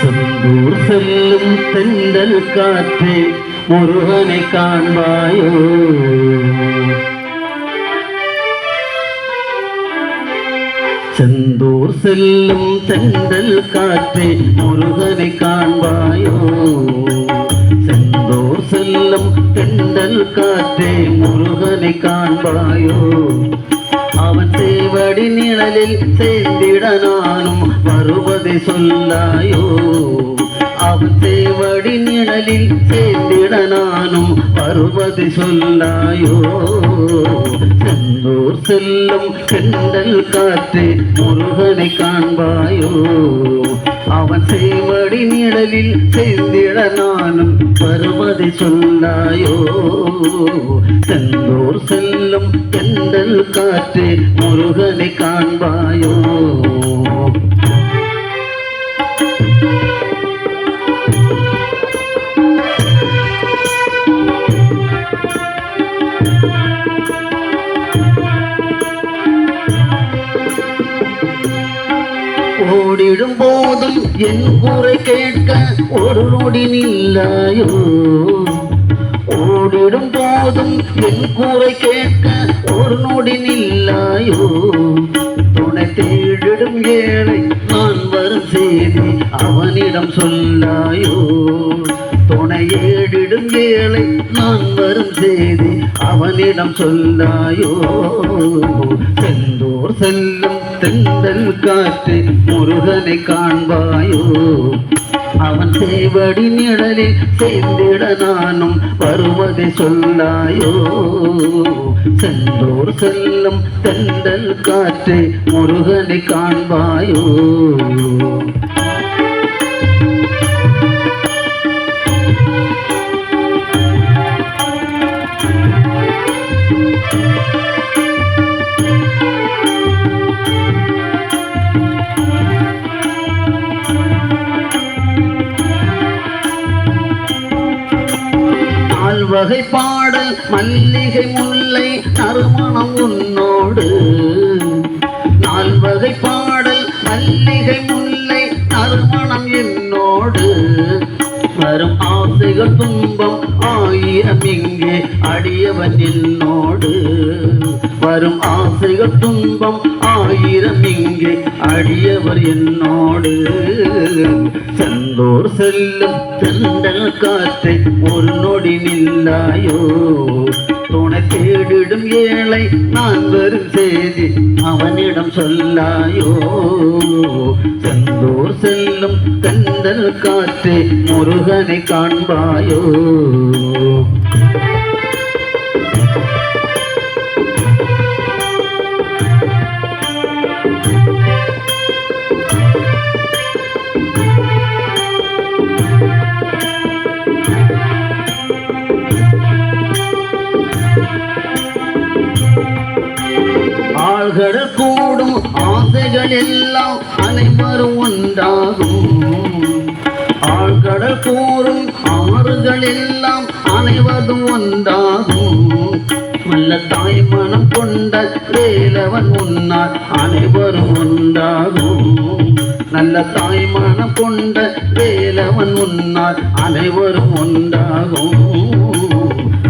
செந்தூர் செல்லும் தென்றல் காற்றே முருகனை காண்பாயோ. செந்தூர் செல்லும் தென்றல் காற்றே முருகனை காண்பாயோ. செல்லும் தென்றல் காற்றே முருகனை காண்பாயோ. அவன் சேவடி நிழலில் சேர்ந்திட நானும் வருவதை சொல்லாயோ. அவன் சேவடி நிழலில் சேர்ந்திட நானும் வருவதை சொல்லாயோ. செந்தூர் செல்லும் செந்தல் காற்றே முருகனை காண்பாயோ. அவன் செய்வடி நிழலில் செய்திட நானும் வருவதை சொன்னாயோ? செந்தூர் செல்லும் செந்தல் காற்றே முருகனை காண்பாயோ? ஓடிடும் போது என் கூரை கேட்க ஒரு நொடி நில்லாயோ? ஓடிடும் போதும் என் கூரை கேட்க ஒரு நொடி நில்லாயோ? துணை தேடிடும் ஏழை நான் வரும் செய்தி அவனிடம் சொல்லாயோ? துணையேடிடும் ஏடிடும் நான் வரும் செய்தி அவனிடம் சொல்லாயோ? செந்தூர் செல்லும் தெந்தல் காற்று முருகனை காண்பாயோ? அவன் சேவடி நிழலில் சேர்ந்திட நானும் வருவதை சொல்லாயோ? செந்தூர் செல்லும் தென்றல் காற்று முருகனை காண்பாயோ? நால்வகை பாடல் மல்லிகை முல்லை நறுமணம் உன்னோடு. நால்வகை பாடல் மல்லிகை முல்லை நறுமணம் என்னோடு. வரும் ஆசைகள் துன்பம் ஆயிரம் இங்கே அடியவன் என்னோடு வரும் ஆசைகள் துன்பம் ஆயிரம் இங்கே அடியவர் என்னோடு. செந்தோர் செல்லும் செந்தல் காற்றை ஒரு நொடி நில்லாயோ துணை தேடிடும் ஏழை நான் வரும் செய்தி அவனிடம் சொல்லாயோ? செந்தோர் செல்லும் தென்றல் காற்றே முருகனை காண்பாயோ? ஆசைகள் எல்லாம் அனைவரும் ஒன்றாகும். ஆழ்கடல் கூறும் ஆறுகள் எல்லாம் அனைவரும் ஒன்றாகும். நல்ல தாய் மனம் கொண்ட வேலவன் முன்னால் அனைவரும் ஒன்றாகும். நல்ல தாய் மனம் கொண்ட வேலவன் முன்னால் அனைவரும் ஒன்றாகும்.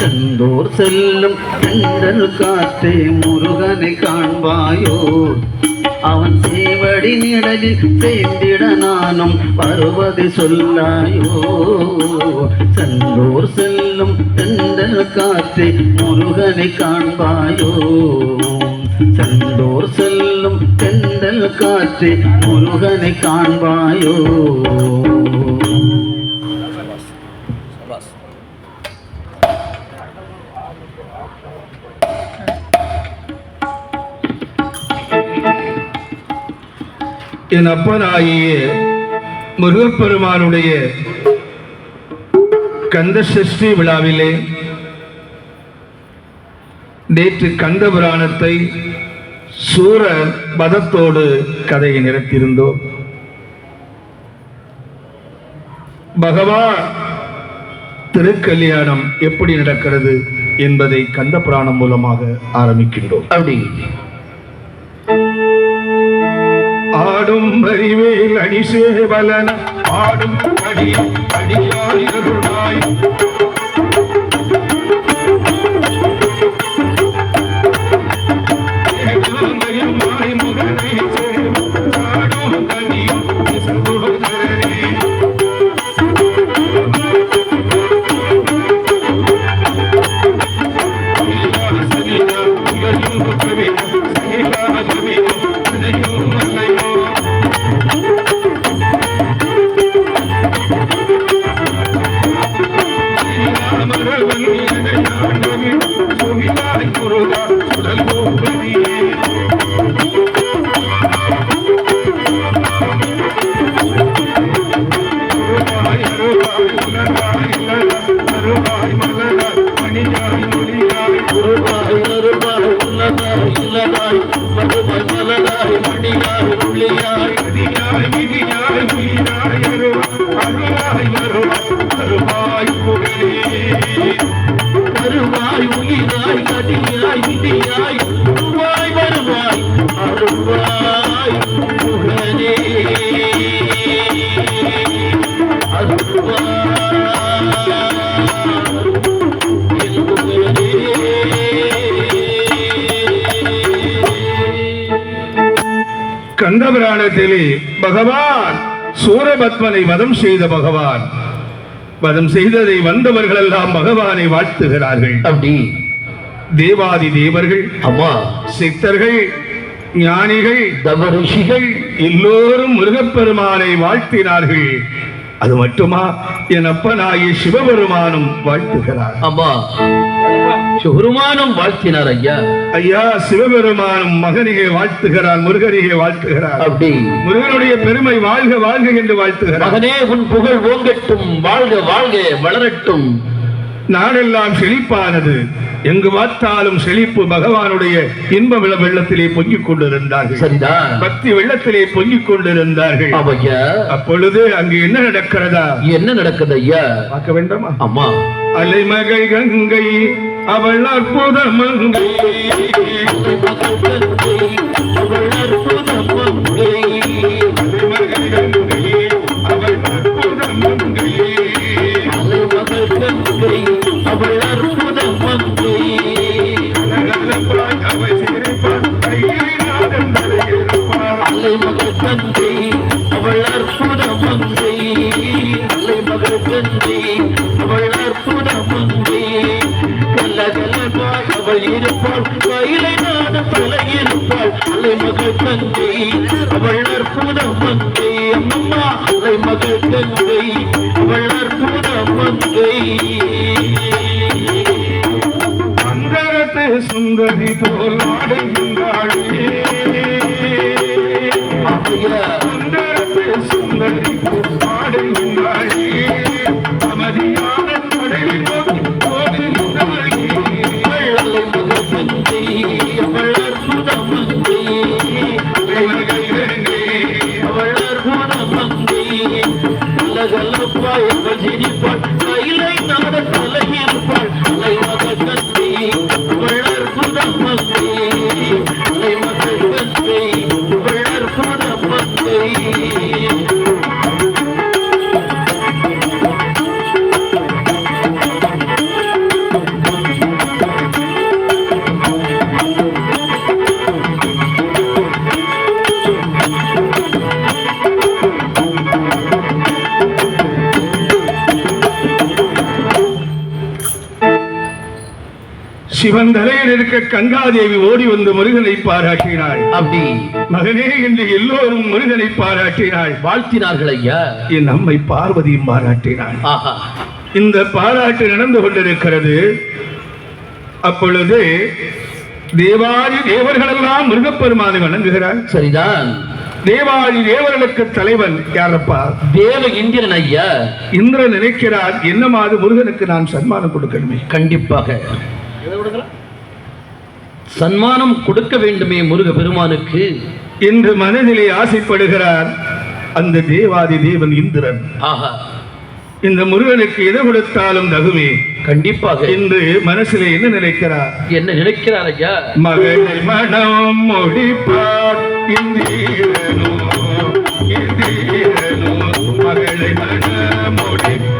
செந்தோர் செல்லும் செந்தல் காற்றே முருகனை காண்பாயோ. அவன் சேவடி நிழலில் சேர்ந்திட நானும் வருவது சொல்லாயோ. செந்தோர் செல்லும் செந்தல் காற்றே முருகனை காண்பாயோ. செந்தோர் செல்லும் செந்தல் காற்றே முருகனை காண்பாயோ. என் அப்பனாகிய முருகப்பெருமானுடைய கந்த சஷ்டி விழாவிலே நேற்று கந்த புராணத்தை சூர பதத்தோடு கதையை நிறுத்தியிருந்தோம் பகவான் திருக்கல்யாணம் எப்படி நடக்கிறது என்பதை கந்த புராணம் மூலமாக ஆரம்பிக்கின்றோம். அப்படி பாடும் வரிவேல் அணி சேவலன ஆடும் அடி அடியாய் அருளாய் குருவாய் கந்தபுராணத்திலே பகவான் சூரபத்மனை வதம் செய்த பகவான். வதம் செய்ததை வந்தவர்கள் எல்லாம் பகவானை வாழ்த்துகிறார்கள். அப்படி. தேவாதி தேவர்கள் அம்மா. சித்தர்கள் ஞானிகள் தவ ரிஷிகள். எல்லோரும் முருகப்பெருமானை வாழ்த்தினார்கள். அது மட்டுமா? என் அப்பனாகிய சிவபெருமானும் வாழ்த்துகிறார். அம்மா சுகுருமானம் வாழ்த்தினார் ஐயா. ஐயா சிவபெருமானும் மகனிகை வாழ்த்துகிறார் முருகனிகை வாழ்த்துகிறார். அப்படி. முருகனுடைய பெருமை வாழ்க வாழ்க என்று வாழ்த்துகிறார். மகனே உன் புகழ் ஓங்கட்டும் வாழ்க வாழ்க வளரட்டும். நாடெல்லாம் செழிப்பானது. எங்கு பார்த்தாலும் செழிப்பு பகவானுடைய இன்ப வெள்ள வெள்ளத்திலே பொங்கிக் கொண்டிருந்தார்கள். சரிதான். பக்தி வெள்ளத்திலே பொங்கிக் கொண்டிருந்தார்கள். அப்பொழுது அங்கு என்ன நடக்கிறதா? என்ன நடக்குது ஐயா? பார்க்க வேண்டாமா? அம்மா அலைமகள் கங்கை அவள் அற்புத மங்கை அலைமகள் மகள் தந்தை அவள் அற்புத மங்கை அம்மம்மா அலை மகள் தந்தை அவள் அற்புத மங்கை அந்தரத்து சுந்தரி போல் ஆடுகின்றாளே. அந்தரத்து சுந்தரி போல் அவள் சிவன் தலையில் இருக்க கங்காதேவி ஓடி வந்து முருகனை பாராட்டினாள். அப்படி. மகனே என்று எல்லோரும் முருகனை பாராட்டினாள். வாழ்த்தினார்கள் ஐயா. என் அம்மை பார்வதியும் பாராட்டினாள். இந்த பாராட்டு நடந்து கொண்டிருக்கிறது. அப்பொழுது தேவாதி தேவர்களெல்லாம் முருகப்பெருமானை வணங்குகிறார். சரிதான். தேவாதி தேவர்களுக்கு தலைவன் யாரப்பா? தேவ இந்திரன் ஐயா. இந்திரன் நினைக்கிறார் என்னமாது முருகனுக்கு நான் சன்மானம் கொடுக்கணுமே. கண்டிப்பாக. சன்மானம் கொடுக்க வேண்டுமே முருக பெருமானுக்கு என்று மனதிலே ஆசைப்படுகிறார். அந்த தேவாதி தேவன் இந்திரன். ஆஹா. இந்த முருகனுக்கு எது கொடுத்தாலும் தகுமே. கண்டிப்பாக. என்று மனசிலே என்ன நினைக்கிறார்? என்ன நினைக்கிறார் ஐயா? மகளை மனம் முடிப்பார். இந்தீரனோ இந்தீரனோ மகளை மனம் முடிப்பார்.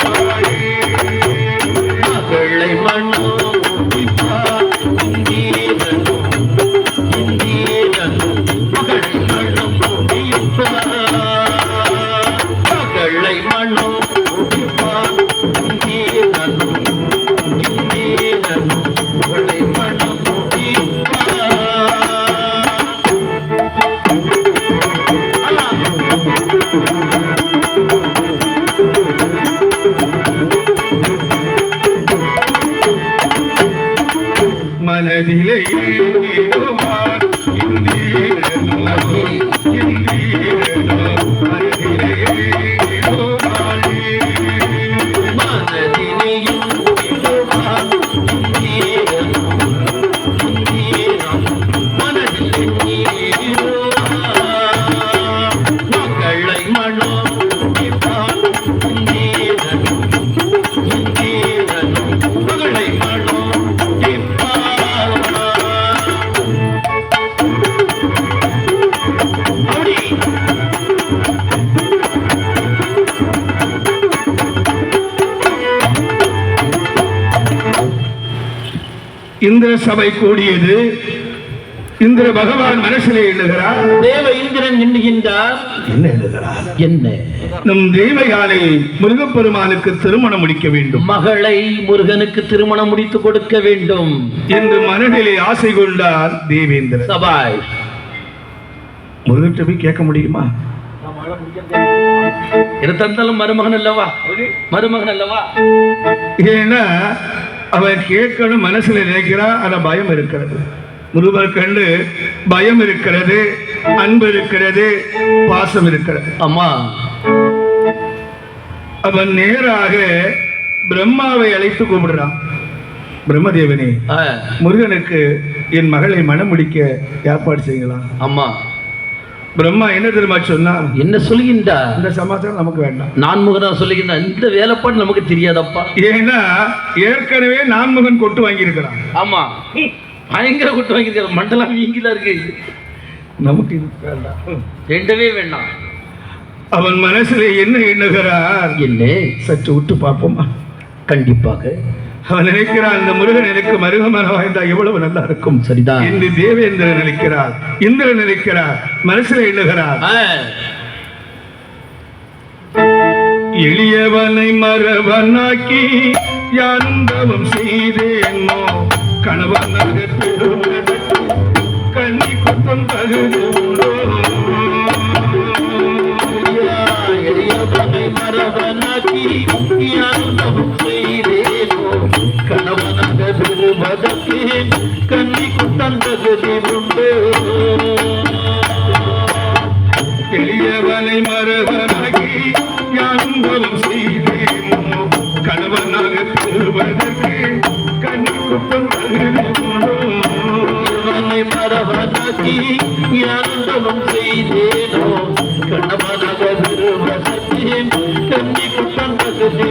இந்திர சபை கூடியது இந்திர பகவான் மனசிலே எண்ணுகிறார் தேவ இந்திரன் எண்ணுகின்றார். என்ன எழுதுகிறார்? என்ன? நம் தெய்வயானை முருகப்பெருமானுக்கு திருமணம் முடிக்க வேண்டும். மகளை முருகனுக்கு திருமணம் முடித்து கொடுக்க வேண்டும். என்று மனதிலே ஆசை கொண்டார் தேவேந்திரன். சபாய். முருகன் போய் கேட்க முடியுமா? இருந்தாலும் மருமகன் அல்லவா? மருமகன் அல்லவா? ஏன்னா அவன் கேட்கணும் மனசுல நினைக்கிறான் ஆனா பயம் இருக்கிறது. முருகர் கண்டு பயம் இருக்கிறது அன்பு இருக்கிறது பாசம் இருக்கிறது. அம்மா. அவன் நேராக பிரம்மாவை அழைத்து கூப்பிடுறான். பிரம்மதேவனே முருகனுக்கு என் மகளை மனம் முடிக்க ஏற்பாடு செய்யலாம். அம்மா. பிரம்மா என்ன தெரியுமா சொன்னான் என்ன சொல்லுகின்றார் இந்த சமாச்சாரம் நமக்கு வேண்டாம். நான் முகனா சொல்லுகின்றான் இந்த வேலைப்பாடு நமக்கு தெரியாதப்பா. ஏன்னா ஏற்கனவே நான்முகன் கொட்டு வாங்கியிருக்கிறான். ஆமா. பயங்கர கூட்டு வாங்கியிருக்காரு. மண்டலம் வீங்கில இருக்கு. நமக்கு இது வேண்டாம். வேண்டவே வேண்டாம். அவன் மனசுல என்ன எண்ணுகிறார்? என்ன? சற்று விட்டு பார்ப்போமா? கண்டிப்பாக. அவன் நினைக்கிறான் இந்த முருகன் எனக்கு மருகமரம் வாய்ந்தா எவ்வளவு நல்லா இருக்கும். சரிதான். என்று தேவேந்திரன் நினைக்கிறார் இந்திரன் நினைக்கிறார் மனசுல எண்ணுகிறார். எளியவனை மரவனாக்கி யாரும் தவம் செய்தேனோ? கணவனாக கண்ணி குத்தம் தகுதியுண்டோ? எளியவனை மரபனாக்கி யாரும் கணவனாக பெறுவதற்கு கண்ணி குத்தந்தகுதி உண்டு எளியவனை மரவனாகி யாரும் செய்தேன் கணவனாக பெறுவதற்கு கண்ணி குத்தம் தகுதியுண்டோ இவனை யாரும் செய்தேனோ கணவனாக பெறுவதற்கு கண்ணி குத்தந்தகுதி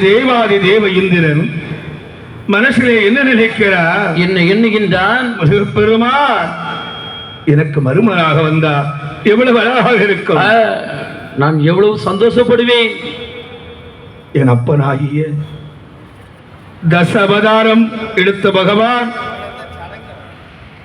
தேவாதி தேவ இந்திரன் மனசிலே என்ன நினைக்கிறார்? என்ன எண்ணுகின்றான். பெருமான் எனக்கு மருமனாக வந்தா எவ்வளவு அழகாக இருக்கும். நான் எவ்வளவு சந்தோஷப்படுவேன். என் அப்பனாகிய தச அவதாரம் எடுத்த பகவான்